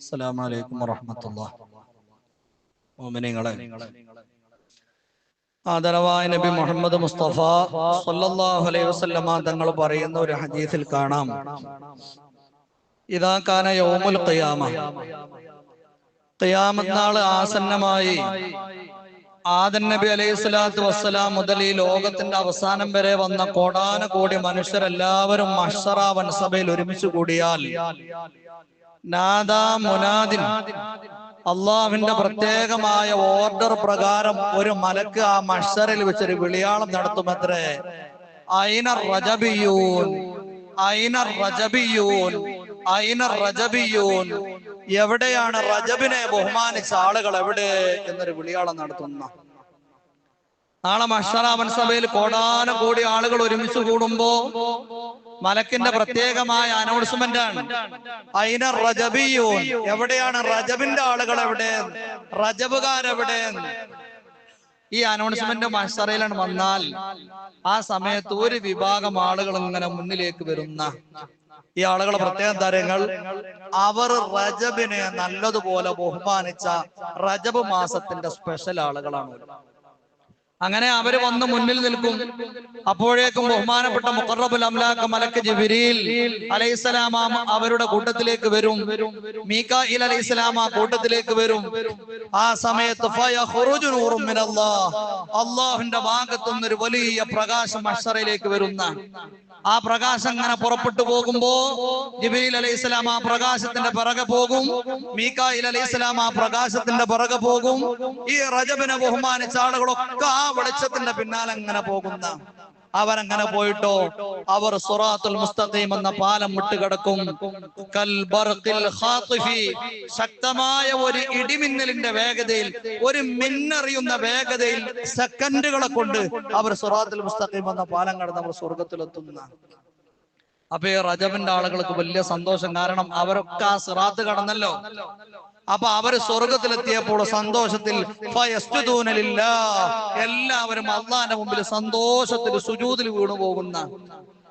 അസ്സലാമു അലൈക്കും നബി മുഹമ്മദ് മുസ്തഫ അലൈഹി തങ്ങൾ പറയുന്ന ഒരു ഹദീസിൽ കാണാം. ഇതാ കാന യൗമുൽ ഖിയാമ. ഖിയാമത്ത് ആസന്നമായി ആദൻ നബി അലൈഹി സ്വലാത്തു വസ്സലാം മുതൽ ഈ ലോകത്തിന്റെ അവസാനം വരെ വന്ന കോടാന കോടി മനുഷ്യരെല്ലാവരും മഹ്സറ വൻസഭയിൽ ഒരുമിച്ച് കൂടിയാൽ നാദാ മുനാദിൻ. അള്ളാഹുവിന്റെ പ്രത്യേകമായ ഓർഡർ പ്രകാരം ഒരു മലക്ക് ആ മഷറിൽ വെച്ചൊരു വിളിയാളം നടത്തുമത്രേ. ഐന റജബിയൂൻ. ഐന റജബിയൂൻ. ഐന റജബിയൂൻ. എവിടെയാണ് റജബിനെ ബഹുമാനിച്ച ആളുകൾ എവിടെ എന്നൊരു വിളിയാളം നടത്തുന്ന. നാളെ മഷറാമൻ സഭയിൽ കോടാനം കോടി ആളുകൾ ഒരുമിച്ച് കൂടുമ്പോ മലക്കിന്റെ പ്രത്യേകമായ അനൗൺസ്മെന്റ് ആണ്. അയിന റജബിയൂൻ എവിടെയാണ് റജബിന്റെ ആളുകൾ എവിടെ? റജബുകാരെവിടെ? ഈ അനൗൺസ്മെന്റ് മഷറയിലാണ് വന്നാൽ ആ സമയത്ത് ഒരു വിഭാഗം ആളുകൾ ഇങ്ങനെ മുന്നിലേക്ക് വരുന്ന ഈ ആളുകളെ പ്രത്യേക തരങ്ങൾ അവർ റജബിനെ നല്ലതുപോലെ ബഹുമാനിച്ച റജബ് മാസത്തിന്റെ സ്പെഷ്യൽ ആളുകളാണ്. അങ്ങനെ അവർ വന്ന് മുന്നിൽ നിൽക്കും. അപ്പോഴേക്കും ബഹുമാനപ്പെട്ട മുഖറബുൽ അംലാഖ് മലക്ക് ജിബിരിൽ അലൈഹിസ്സലാം അവരുടെ കൂട്ടത്തിലേക്ക് വരും. മീക്കായിൽ അലൈഹിസ്സലാം ആ കൂട്ടത്തിലേക്ക് വരും. ആ സമയത്ത് ഫയഖുറുജു നൂറും മിനല്ലാഹ്. അള്ളാഹുവിന്റെ ഭാഗത്തുനിന്ന് ഒരു വലിയ പ്രകാശം അക്ഷറയിലേക്ക് വരുന്ന ആ പ്രകാശം അങ്ങനെ പുറപ്പെട്ടു പോകുമ്പോ ജിബീൽ അലൈഹിസ്സലാം ആ പ്രകാശത്തിന്റെ പിറകെ പോകും. മീക്കായിൽ അലൈഹിസ്സലാം ആ പ്രകാശത്തിന്റെ പിറകെ പോകും. ഈ റജബിനെ ബഹുമാനിച്ച ആളുകളൊക്കെ ആ വെളിച്ചത്തിന്റെ പിന്നാലെ അങ്ങനെ പോകുന്ന അവരങ്ങനെ പോയിട്ടോ അവർ സുറാത്തുൽ മുസ്തഖീം എന്ന പാലം വിട്ടുകിടക്കും കൽ ബർഖിൽ ഖാതിഫി ശക്തമായ ഒരു ഇടിമിന്നലിന്റെ വേഗതയിൽ ഒരു മിന്നറിയുന്ന വേഗതയിൽ സെക്കൻഡുകളെ കൊണ്ട് അവർ സുറാത്തുൽ മുസ്തഖീം എന്ന പാലം കടന്ന് അവർ സ്വർഗത്തിലെത്തുന്ന അപ്പൊ ഈ റജബിന്റെ ആളുകൾക്ക് വലിയ സന്തോഷം കാരണം അവരൊക്കെ ആ സിറാത്ത് കടന്നല്ലോ. അപ്പൊ അവർ സ്വർഗത്തിലെത്തിയപ്പോൾ സന്തോഷത്തിൽ. എല്ലാവരും അള്ളാന്റെ മുമ്പിൽ സന്തോഷത്തിൽ സുജൂതിൽ വീണു പോകുന്ന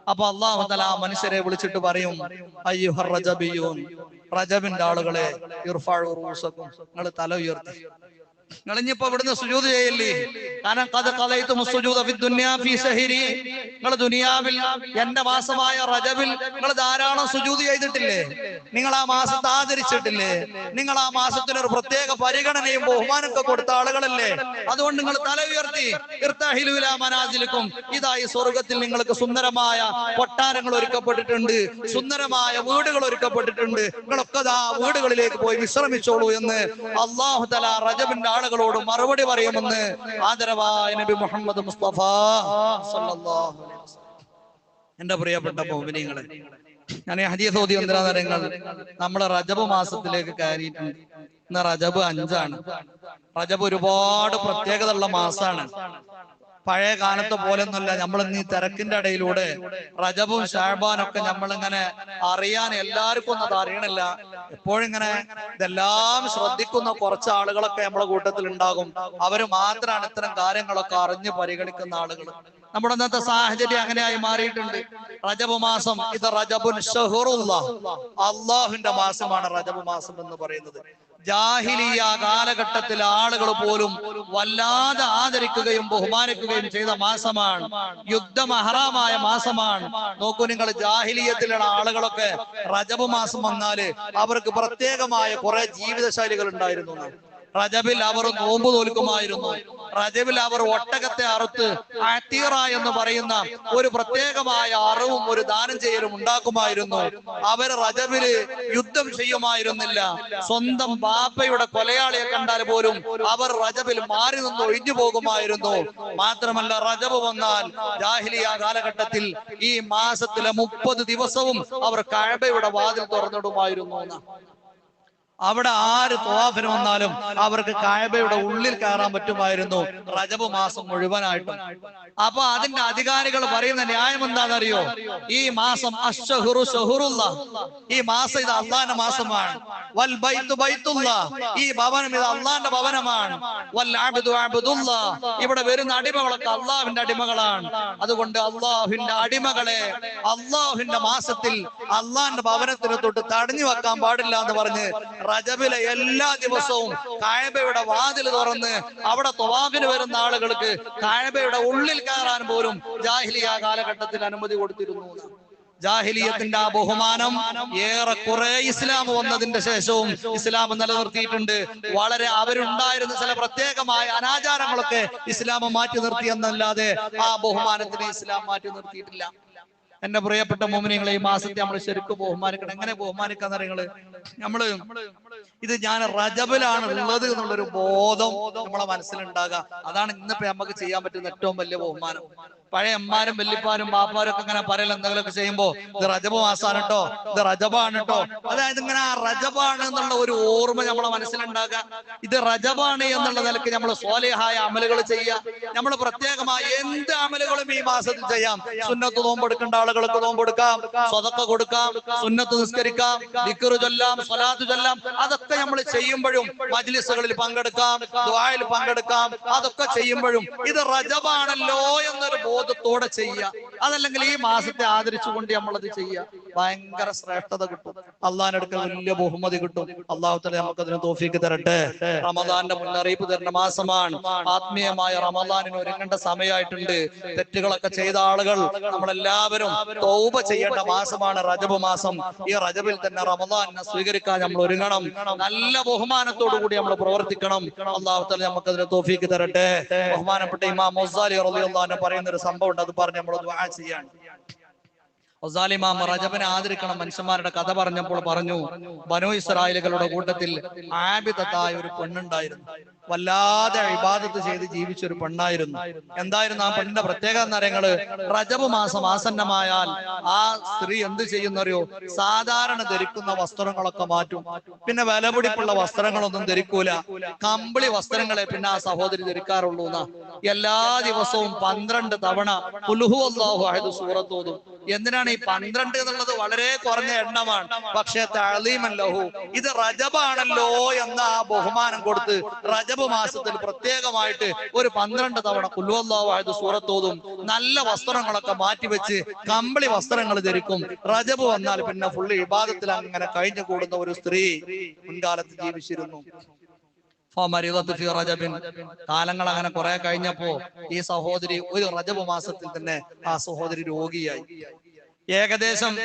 അപ്പൊ അള്ളാഹു തല ആ മനുഷ്യരെ വിളിച്ചിട്ട് പറയും അയ്യുഹർ റജബിയൂൻ റജബിന്റെ ആളുകളെ നിങ്ങൾ തല ഉയർത്തി നിങ്ങൾ ഇനിയിപ്പോ ഇവിടുന്ന് സുജൂത് ചെയ്യില്ലേ? കാരണം കഥ കളയത്തും നിങ്ങൾ ദുനിയാവിൽ എന്റെ മാസമായ റജബിൽ നിങ്ങൾ ധാരാളം സുജൂത് ചെയ്തിട്ടില്ലേ? നിങ്ങൾ ആ മാസത്തെ ആദരിച്ചിട്ടില്ലേ? നിങ്ങൾ ആ മാസത്തിന് ഒരു പ്രത്യേക പരിഗണനയും ബഹുമാനമൊക്കെ കൊടുത്ത ആളുകളല്ലേ? അതുകൊണ്ട് നിങ്ങൾ തല ഉയർത്തി മനാജിലിക്കും ഇതായി സ്വർഗത്തിൽ നിങ്ങൾക്ക് സുന്ദരമായ കൊട്ടാരങ്ങൾ ഒരുക്കപ്പെട്ടിട്ടുണ്ട് സുന്ദരമായ വീടുകൾ ഒരുക്കപ്പെട്ടിട്ടുണ്ട്. നിങ്ങളൊക്കെ ആ വീടുകളിലേക്ക് പോയി വിശ്രമിച്ചോളൂ എന്ന് അള്ളാഹു തല റജബിന്റെ ആളുകളോട് മറുപടി പറയുമെന്ന് ആദരവായ നബി മുഹമ്മദ് മുസ്തഫ. എന്റെ പ്രിയപ്പെട്ട മോമിനിങ്ങളെ ഞാൻ ഈ ഹദീസ് ഓതി ഒന്നിനാ നമ്മളെ റജബ് മാസത്തിലേക്ക് കയറിയിട്ടുണ്ട്. ഇന്ന് റജബ് അഞ്ചാണ്. റജബ് ഒരുപാട് പ്രത്യേകത ഉള്ള മാസാണ്. പഴയ കാലത്തെ പോലെ ഒന്നുമല്ല നമ്മൾ ഇന്ന് ഈ തിരക്കിന്റെ ഇടയിലൂടെ റജബും ഷാബാനും ഒക്കെ നമ്മളിങ്ങനെ അറിയാൻ എല്ലാവർക്കും ഒന്നും അത് അറിയണില്ല. എപ്പോഴിങ്ങനെ ഇതെല്ലാം ശ്രദ്ധിക്കുന്ന കുറച്ച് ആളുകളൊക്കെ നമ്മളെ കൂട്ടത്തിൽ ഉണ്ടാകും. അവർ മാത്രമാണ് ഇത്തരം കാര്യങ്ങളൊക്കെ അറിഞ്ഞ് പരിഗണിക്കുന്ന ആളുകൾ നമ്മുടെ ഇന്നത്തെ സാഹചര്യം അങ്ങനെയായി മാറിയിട്ടുണ്ട്. റജബ് മാസം. ഇത് റജബുൻ ഷഹുറുള്ള അള്ളാഹുവിന്റെ മാസമാണ് റജബ് മാസം എന്ന് പറയുന്നത്. ജാഹിലിയ കാലഘട്ടത്തിൽ ആളുകൾ പോലും വല്ലാതെ ആദരിക്കുകയും ബഹുമാനിക്കുകയും ചെയ്ത മാസമാണ് യുദ്ധമഹറാമായ മാസമാണ് നോക്കൂ നിങ്ങൾ ജാഹിലിയത്തിലുള്ള ആളുകളൊക്കെ റജബ് മാസം വന്നാൽ അവർക്ക് പ്രത്യേകമായ കുറെ ജീവിതശൈലികൾ ഉണ്ടായിരുന്നു. റജബിൽ അവർ നോമ്പ് തോൽക്കുമായിരുന്നു. റജബിൽ അവർ ഒട്ടകത്തെ അറുത്ത് അത്തീറ എന്ന് പറയുന്ന ഒരു പ്രത്യേകമായ അറിവും ഒരു ദാനം ചെയ്യലും ഉണ്ടാക്കുമായിരുന്നു. അവർ റജബിൽ യുദ്ധം ചെയ്യുമായിരുന്നില്ല. സ്വന്തം ബാപ്പയുടെ കൊലയാളിയെ കണ്ടാൽ പോലും അവർ റജബിൽ മാറി നിന്ന് ഒഴിഞ്ഞു പോകുമായിരുന്നു. മാത്രമല്ല റജബ് വന്നാൽ ജാഹിലിയ കാലഘട്ടത്തിൽ ഈ മാസത്തിലെ മുപ്പത് ദിവസവും അവർ കഴബയുടെ വാതിൽ തുറന്നിടുമായിരുന്നു. അവിടെ ആര് ത്വാഫിന് വന്നാലും അവർക്ക് കായബയുടെ ഉള്ളിൽ കയറാൻ പറ്റുമായിരുന്നു. റജബ് മാസം മുഴുവനായിട്ടും. അപ്പൊ അതിന്റെ അധികാരികൾ പറയുന്ന ന്യായം എന്താണെന്നറിയോ? ഈ മാസം അഷ്ഹുറു ഈ മാസം ഇത് അള്ളാന്റെ മാസമാണ്. വൽ ഈ ഭവനം ഇത് അള്ളാന്റെ ഭവനമാണ്. വൽ ഇവിടെ വരുന്ന അടിമകളൊക്കെ അള്ളാഹുവിന്റെ അടിമകളാണ്. അതുകൊണ്ട് അള്ളാഹുവിന്റെ അടിമകളെ അള്ളാഹുവിന്റെ മാസത്തിൽ അള്ളാന്റെ ഭവനത്തിന് തൊട്ട് തടഞ്ഞു വെക്കാൻ പാടില്ല എന്ന് പറഞ്ഞ് റജബിലെ എല്ലാ ദിവസവും കായബയുടെ വാതിൽ തുറന്ന് അവിടെ തൊവാഫിന് വരുന്ന ആളുകൾക്ക് കായബയുടെ ഉള്ളിൽ കയറാൻ പോലും ജാഹിലിയ കാലഘട്ടത്തിൽ അനുമതി കൊടുത്തിരുന്നു. ജാഹിലിയത്തിന്റെ ആ ബഹുമാനം ഏറെ കുറെ ഇസ്ലാം വന്നതിന്റെ ശേഷവും ഇസ്ലാം നിലനിർത്തിയിട്ടുണ്ട്. വളരെ അവരുണ്ടായിരുന്ന ചില പ്രത്യേകമായ അനാചാരങ്ങളൊക്കെ ഇസ്ലാം മാറ്റി നിർത്തിയെന്നല്ലാതെ ആ ബഹുമാനത്തിനെ ഇസ്ലാം മാറ്റി നിർത്തിയിട്ടില്ല. എന്റെ പ്രിയപ്പെട്ട മോമിനികളെ ഈ മാസത്തെ നമ്മൾ ശരിക്കും ബഹുമാനിക്കണം. എങ്ങനെ ബഹുമാനിക്കാന്ന് അറിയങ്ങൾ? നമ്മൾ ഇത് ഞാൻ റജബിലാണ് ഉള്ളത് എന്നുള്ളൊരു ബോധം നമ്മളെ മനസ്സിലുണ്ടാകുക അതാണ് ഇന്നിപ്പോ നമുക്ക് ചെയ്യാൻ പറ്റുന്ന ഏറ്റവും വലിയ ബഹുമാനം. പഴയ അമ്മാരും വല്യപ്പാരും ബാപ്പാരും ഒക്കെ ഇങ്ങനെ പറയൽ എന്തെങ്കിലുമൊക്കെ ചെയ്യുമ്പോ ഇത് റജബ് മാസാണ് കേട്ടോ ഇത് റജബാണ് കേട്ടോ അതായത് ഇങ്ങനെ ആ റജബാണ് എന്നുള്ള ഒരു ഓർമ്മ നമ്മളെ മനസ്സിലുണ്ടാകുക ഇത് റജബാണ് എന്നുള്ള നിലയ്ക്ക് നമ്മൾ സ്വാലിഹായ അമലുകൾ ചെയ്യുക നമ്മൾ പ്രത്യേകമായ എന്ത് അമലുകളും ഈ മാസത്തിൽ ചെയ്യാം. സുന്നത്ത് നോമ്പെടുക്കേണ്ട ആളുകൾക്ക് നോമ്പെടുക്കാം സ്വതക്ക കൊടുക്കാം സുന്നത്ത് നിസ്കരിക്കാം ദിക്കറ് ചൊല്ലാം സ്വലാത്ത് ചൊല്ലാം അതൊക്കെ നമ്മൾ ചെയ്യുമ്പോഴും മജ്ലിസുകളിൽ പങ്കെടുക്കാം ദ്വായിൽ പങ്കെടുക്കാം അതൊക്കെ ചെയ്യുമ്പോഴും ഇത് റജബാണല്ലോ എന്നൊരു ബോധത്തോടെ ചെയ്യുക. അതല്ലെങ്കിൽ ഈ മാസത്തെ ആദരിച്ചുകൊണ്ട് നമ്മളത് ചെയ്യുക. ഭയങ്കര ശ്രേഷ്ഠത കിട്ടും. അള്ളാഹിനടുക്ക വലിയ ബഹുമതി കിട്ടും. അള്ളാഹു തല നമുക്ക് അതിന് തോഫിക്ക് തരട്ടെ? റമദാന്റെ മുന്നറിയിപ്പ് തരുന്ന മാസമാണ്. ആത്മീയമായ റമദാനിന് ഒരുങ്ങേണ്ട സമയമായിട്ടുണ്ട്. തെറ്റുകളൊക്കെ ചെയ്ത ആളുകൾ നമ്മളെല്ലാവരും തൗബ ചെയ്യേണ്ട മാസമാണ് റജബ് മാസം. ഈ റജബിൽ തന്നെ റമദാനെ സ്വീകരിക്കാൻ നമ്മൾ ഒരുങ്ങണം. നല്ല ബഹുമാനത്തോടു കൂടി നമ്മൾ പ്രവർത്തിക്കണം. അള്ളാഹു തല നമുക്ക് അതിന് തോഫിക്ക് തരട്ടെ. ബഹുമാനപ്പെട്ട ഇമാം മൊസാലി റളിയല്ലാഹു പറയുന്ന ഒരു സംഭവം ഉണ്ട് അത് പറഞ്ഞ് നമ്മൾ ദുആ ചെയ്യാണ് ഒസാലിമാം റജബനെ ആദരിക്കണം മനുഷ്യന്മാരുടെ കഥ പറഞ്ഞപ്പോൾ പറഞ്ഞു ബനോ ഇസ്രായേലുകളുടെ കൂട്ടത്തിൽ ആബിദത്തായ ഒരു പെണ്ണുണ്ടായിരുന്നു. വല്ലാതെ ഇബാദത്ത് ചെയ്ത് ജീവിച്ച ഒരു പെണ്ണായിരുന്നു. എന്തായിരുന്നു ആ പെണ്ണിന്റെ പ്രത്യേകത എന്നറിയങ്ങൾ റജബ് മാസം ആസന്നമായാൽ ആ സ്ത്രീ എന്ത് ചെയ്യുന്നറിയോ? സാധാരണ ധരിക്കുന്ന വസ്ത്രങ്ങളൊക്കെ മാറ്റും. പിന്നെ വിലപിടിപ്പുള്ള വസ്ത്രങ്ങളൊന്നും ധരിക്കൂല. കമ്പിളി വസ്ത്രങ്ങളെ പിന്നെ ആ സഹോദരി ധരിക്കാറുള്ളൂ എല്ലാ ദിവസവും പന്ത്രണ്ട് തവണ കുലുഹു അള്ളാഹു അഹദ് സൂറത്തോതും എന്തിനാണ് ഈ പന്ത്രണ്ട് എന്നുള്ളത് വളരെ കുറഞ്ഞ എണ്ണമാണ് പക്ഷെ തഴലീമല്ലഹു ഇത് റജബാണല്ലോ എന്ന ആ ബഹുമാനം കൊടുത്ത് റജബ് മാസത്തിൽ പ്രത്യേകമായിട്ട് ഒരു പന്ത്രണ്ട് തവണ കുല്ലുവല്ലാവായത് സൂറത്തോതും നല്ല വസ്ത്രങ്ങളൊക്കെ മാറ്റിവെച്ച് കമ്പിളി വസ്ത്രങ്ങൾ ധരിക്കും റജബ് വന്നാൽ പിന്നെ ഫുള്ള് ഇബാദത്തിൽ അങ്ങനെ കഴിഞ്ഞു കൂടുന്ന ഒരു സ്ത്രീ മുൻകാലത്ത് ജീവിച്ചിരുന്നു. കാലങ്ങൾ അങ്ങനെ കുറെ കഴിഞ്ഞപ്പോ ഈ സഹോദരി ഒരു റജബ് മാസത്തിൽ തന്നെ ആ സഹോദരി രോഗിയായി. ഏകദേശം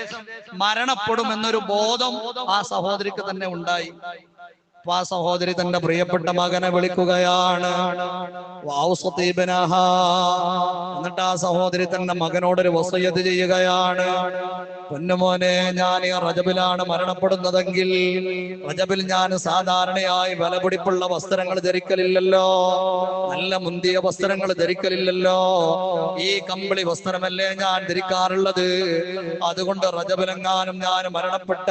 മരണപ്പെടും എന്നൊരു ബോധം ആ സഹോദരിക്ക് തന്നെ ഉണ്ടായി. ആ സഹോദരി തന്റെ പ്രിയപ്പെട്ട മകനെ വിളിക്കുകയാണ്. എന്നിട്ട് ആ സഹോദരി തന്റെ മകനോടൊരു വസയ്യത്ത് ചെയ്യുകയാണ്. പൊന്നുമോനെ ഞാൻ ഈ റജബിലാണ് മരണപ്പെടുന്നതെങ്കിൽ റജബിൽ ഞാൻ സാധാരണയായി വിലപിടിപ്പുള്ള വസ്ത്രങ്ങൾ ധരിക്കലില്ലല്ലോ. നല്ല മുന്തിയ വസ്ത്രങ്ങൾ ധരിക്കലില്ലല്ലോ. ഈ കമ്പിളി വസ്ത്രമല്ലേ ഞാൻ ധരിക്കാറുള്ളത്? അതുകൊണ്ട് റജബിലെങ്ങാനും ഞാൻ മരണപ്പെട്ട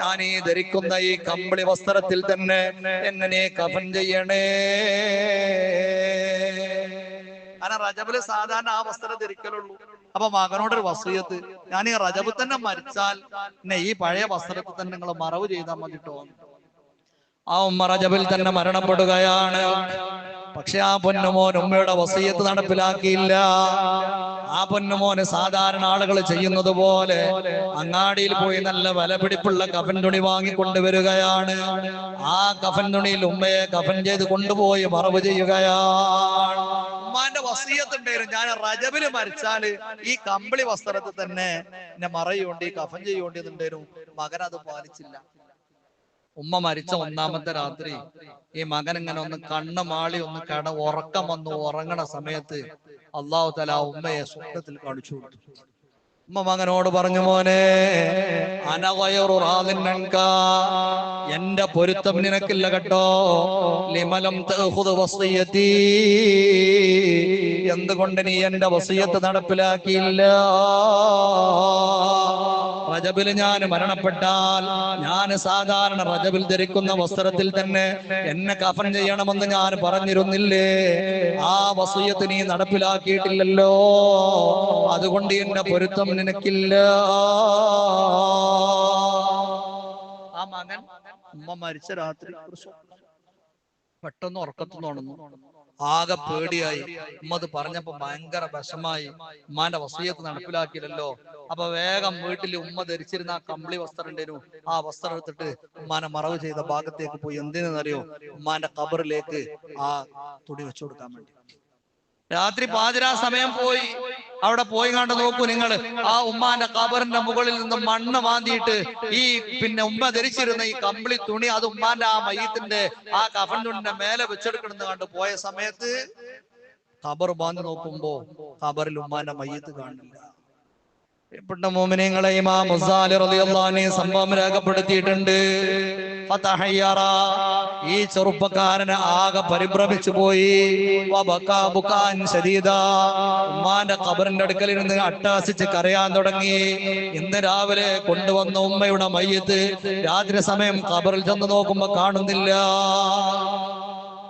ഞാൻ ഈ ധരിക്കുന്ന ഈ കമ്പിളി വസ്ത്രത്തിൽ തന്നെ എന്നെ കഫൻ ചെയ്യണേ? കാരണം റജബിൽ സാധാരണ ആ വസ്ത്രം ധരിക്കലുള്ളൂ. അപ്പൊ ഒരു വസൂയത്ത് ഞാൻ ഈ റജബ് തന്നെ മരിച്ചാൽ എന്നെ ഈ പഴയ വസ്ത്രത്തിൽ തന്നെ നിങ്ങൾ മറവ് ചെയ്താൽ മതിട്ടോ? ആ ഉമ്മ റജബിൽ തന്നെ മരണപ്പെടുകയാണ്. പക്ഷെ ആ പൊന്നുമോൻ ഉമ്മയുടെ വസീയത്ത് നടപ്പിലാക്കിയില്ല. ആ പൊന്നുമോന് സാധാരണ ആളുകൾ ചെയ്യുന്നത് പോലെ അങ്ങാടിയിൽ പോയി നല്ല വിലപിടിപ്പുള്ള കഫൻ തുണി വാങ്ങിക്കൊണ്ടുവരികയാണ് ആ കഫൻ തുണിയിൽ ഉമ്മയെ കഫൻ ചെയ്ത് കൊണ്ടുപോയി മറവ് ചെയ്യുകയാണ്. ഉമ്മാന്റെ വസീയത്തുണ്ടായിരുന്നു ഞാൻ റജബിൽ മരിച്ചാൽ ഈ കമ്പിളി വസ്ത്രത്തിൽ തന്നെ എന്നെ മറയുണ്ട് ഈ കഫൻ ചെയ്യുണ്ട് എന്നുണ്ടായിരുന്നു. മകൻ അത് പാലിച്ചില്ല. ഉമ്മ മരിച്ച ഒന്നാമത്തെ രാത്രി ഈ മകൻ ഇങ്ങനെ ഒന്ന് കണ്ണ് മാളി ഒന്ന് കട ഉറക്കം വന്ന് ഉറങ്ങണ സമയത്ത് അള്ളാഹു തല ഉമ്മയെ സ്വപ്നത്തിൽ കാണിച്ചു കൊടുത്തു. ഉമ്മ മകനോട് പറഞ്ഞു മോനെ അനവയറുറാതിനക്ക. എന്റെ പൊരുത്തം നിനക്കില്ല കേട്ടോ ലിമലം എന്തുകൊണ്ട് നീ എന്റെ വസീയത്ത് നടപ്പിലാക്കിയില്ല റജബിൽ ഞാൻ മരണപ്പെട്ടാൽ ഞാൻ സാധാരണ റജബിൽ ധരിക്കുന്ന വസ്ത്രത്തിൽ തന്നെ എന്നെ കഫൻ ചെയ്യണമെന്ന് ഞാൻ പറഞ്ഞിരുന്നില്ലേ? ആ വസൂയത്ത് നീ നടപ്പിലാക്കിയിട്ടില്ലല്ലോ. അതുകൊണ്ട് എന്റെ പൊരുത്തം നിനക്കില്ല. ആ മകൻ ഉമ്മ മരിച്ച രാത്രി. പെട്ടെന്ന് ഉറക്കത്തുനിന്ന് ഉണർന്നു. ആകെ പേടിയായി. ഉമ്മ അത് പറഞ്ഞപ്പോ ഭയങ്കര വിഷമായി. ഉമ്മാന്റെ വസീയത്ത് നടപ്പിലാക്കിയില്ലല്ലോ. അപ്പൊ വേഗം വീട്ടിൽ ഉമ്മ ധരിച്ചിരുന്ന ആ കമ്പിളി വസ്ത്രം ഉണ്ടേനു ആ വസ്ത്രം എടുത്തിട്ട് ഉമ്മാനെ മറവ് ചെയ്ത ഭാഗത്തേക്ക് പോയി. എന്തിനെന്നറിയോ? ഉമ്മാന്റെ കബറിലേക്ക് ആ തുണി വെച്ചു കൊടുക്കാൻ വേണ്ടി. രാത്രി പാതിരാ സമയം പോയി. അവിടെ പോയി കണ്ട് നോക്കൂ നിങ്ങൾ ആ ഉമ്മാന്റെ കബറിന്റെ മുകളിൽ നിന്ന് മണ്ണ് വാന്തിയിട്ട് ഈ പിന്നെ ഉമ്മ ധരിച്ചിരുന്ന ഈ കമ്പിളി തുണി അത് ഉമ്മാന്റെ ആ മയ്യത്തിന്റെ ആ കഫൻ തുണിന്റെ മേലെ വെച്ചെടുക്കണമെന്ന് കണ്ട് പോയ സമയത്ത് ഖബർ ബാന്തി നോക്കുമ്പോ ഖബറിൽ ഉമ്മാന്റെ മയ്യത്ത് കാണില്ല. പ്രിയപ്പെട്ട മോമിനെ സംഭവം രേഖപ്പെടുത്തിയിട്ടുണ്ട്. ഈ ചെറുപ്പക്കാരന് ആകെ പരിഭ്രമിച്ചു പോയി. ഉമ്മാന്റെ കബറിന്റെ അടുക്കൽ ഇരുന്ന് അട്ടാസിച്ച് കരയാൻ തുടങ്ങി. ഇന്ന് രാവിലെ കൊണ്ടുവന്ന ഉമ്മയുടെ മയ്യത്ത് രാത്രി സമയം കബറിൽ ചെന്ന് നോക്കുമ്പോ കാണുന്നില്ല.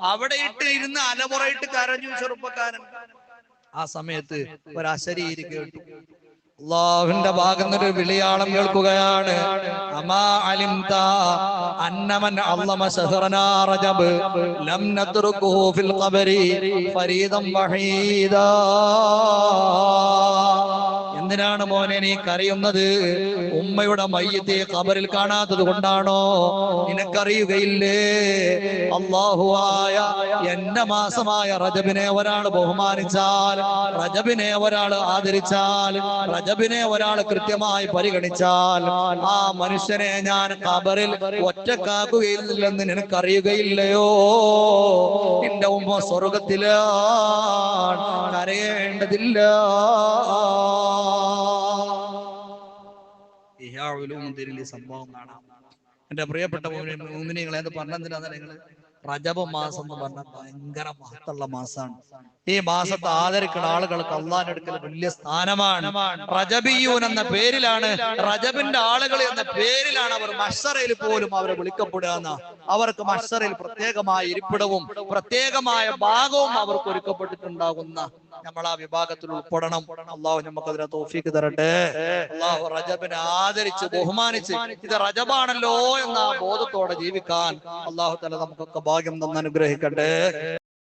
അവിടെ ഇട്ട് ഇരുന്ന് അലമുറയിട്ട് കരഞ്ഞു ചെറുപ്പക്കാരൻ. ആ സമയത്ത് ഒരു അശരീരി കേട്ടു. അള്ളാഹുവിന്റെ ഭാഗം ഒരു വിളിയാളം കേൾക്കുകയാണ്. അമാ അലിംത അന്നമൻ സഹറനാ റജബ് ലം ഫിൽ ഖബരി ഫരീദം വഹീദാ. എന്തിനാണ് മോനെ നീ കരയുന്നത്? ഉമ്മയുടെ മയ്യത്തെ കബറിൽ കാണാത്തത് കൊണ്ടാണോ? നിനക്കറിയുകയില്ലേ? അള്ളാഹുവായ എന്റെ മാസമായ റജബിനെ ഒരാൾ ബഹുമാനിച്ചാൽ റജബിനെ ഒരാൾ ആദരിച്ചാൽ റജബിനെ ഒരാൾ കൃത്യമായി പരിഗണിച്ചാൽ ആ മനുഷ്യനെ ഞാൻ കബറിൽ ഒറ്റക്കാക്കുകയില്ലെന്ന് നിനക്കറിയുകയില്ലയോ? എന്റെ സ്വർഗത്തില കരയേണ്ടതില്ല. സംഭവം കാണാം. എന്റെ പ്രിയപ്പെട്ട മൂമിനികളെ അത് പറഞ്ഞെന്തിനാ നിങ്ങൾ? റജബ് മാസം എന്ന് പറഞ്ഞാൽ ഭയങ്കര മഹത്തുള്ള മാസമാണ്. ഈ മാസത്തെ ആദരിക്കുന്ന ആളുകൾക്ക് അള്ളാന്റെ അടുക്കൽ വലിയ സ്ഥാനമാണ്. റജബിയൂൻ എന്ന പേരിലാണ് റജബിന്റെ ആളുകൾ എന്ന പേരിലാണ് അവർ മഷറയിൽ പോലും അവരെ വിളിക്കപ്പെടുക അവർക്ക് മഷറയിൽ പ്രത്യേകമായ ഇരിപ്പിടവും പ്രത്യേകമായ ഭാഗവും അവർക്ക് ഒരുക്കപ്പെട്ടിട്ടുണ്ടാകുന്ന നമ്മൾ ആ വിഭാഗത്തിൽ ഉൾപ്പെടണം. അള്ളാഹു നമുക്ക് അതിനെ തോഫീക്ക് തരട്ടെ. അള്ളാഹു റജബിനെ ആദരിച്ച് ബഹുമാനിച്ച് ഇത് റജബാണല്ലോ എന്ന ബോധത്തോടെ ജീവിക്കാൻ അള്ളാഹു തല നമുക്കൊക്കെ ഭാഗ്യം തന്ന് അനുഗ്രഹിക്കട്ടെ.